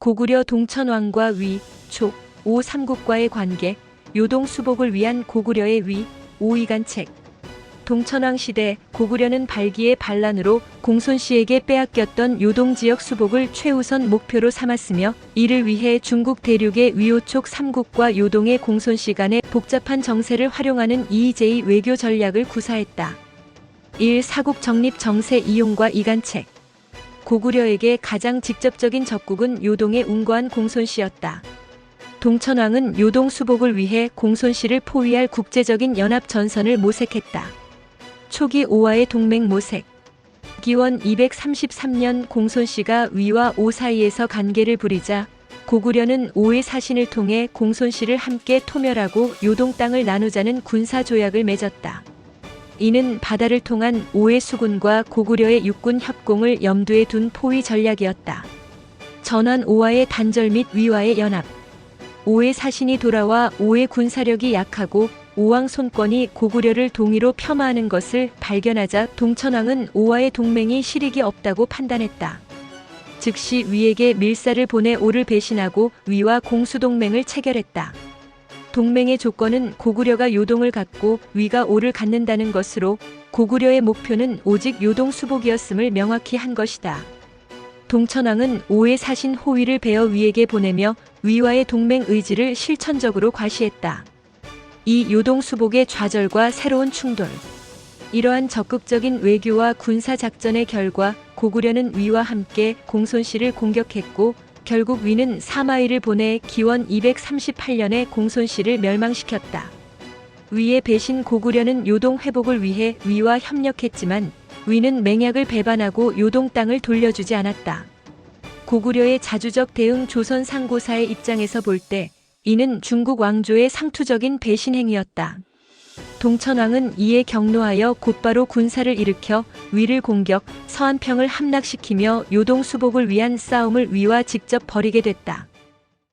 고구려 동천왕과 위, 촉, 오 삼국과의 관계, 요동 수복을 위한 고구려의 위, 오이간책. 동천왕 시대 고구려는 발기의 반란으로 공손 씨에게 빼앗겼던 요동 지역 수복을 최우선 목표로 삼았으며 이를 위해 중국 대륙의 위오촉 삼국과 요동의 공손 씨 간의 복잡한 정세를 활용하는 이의제의 외교 전략을 구사했다. 1. 사국 정립 정세 이용과 이간책 고구려에게 가장 직접적인 적국은 요동의 운거한 공손씨였다. 동천왕은 요동 수복을 위해 공손씨를 포위할 국제적인 연합 전선을 모색했다. 초기 오와의 동맹 모색 기원 233년 공손씨가 위와 오 사이에서 관계를 부리자 고구려는 오의 사신을 통해 공손씨를 함께 토멸하고 요동 땅을 나누자는 군사 조약을 맺었다. 이는 바다를 통한 오의 수군과 고구려의 육군 협공을 염두에 둔 포위 전략이었다. 전환 오와의 단절 및 위와의 연합. 오의 사신이 돌아와 오의 군사력이 약하고 오왕 손권이 고구려를 동의로 폄하하는 것을 발견하자 동천왕은 오와의 동맹이 실익이 없다고 판단했다. 즉시 위에게 밀사를 보내 오를 배신하고 위와 공수동맹을 체결했다. 동맹의 조건은 고구려가 요동을 갖고 위가 오를 갖는다는 것으로 고구려의 목표는 오직 요동 수복이었음을 명확히 한 것이다. 동천왕은 오의 사신 호위를 베어 위에게 보내며 위와의 동맹 의지를 실천적으로 과시했다. 이 요동 수복의 좌절과 새로운 충돌. 이러한 적극적인 외교와 군사 작전의 결과 고구려는 위와 함께 공손씨를 공격했고 결국 위는 사마이를 보내 기원 238년에 공손 씨를 멸망시켰다. 위의 배신 고구려는 요동 회복을 위해 위와 협력했지만 위는 맹약을 배반하고 요동 땅을 돌려주지 않았다. 고구려의 자주적 대응 조선 상고사의 입장에서 볼 때 이는 중국 왕조의 상투적인 배신 행위였다. 동천왕은 이에 경노하여 곧바로 군사를 일으켜 위를 공격, 서한평을 함락시키며 요동 수복을 위한 싸움을 위와 직접 벌이게 됐다.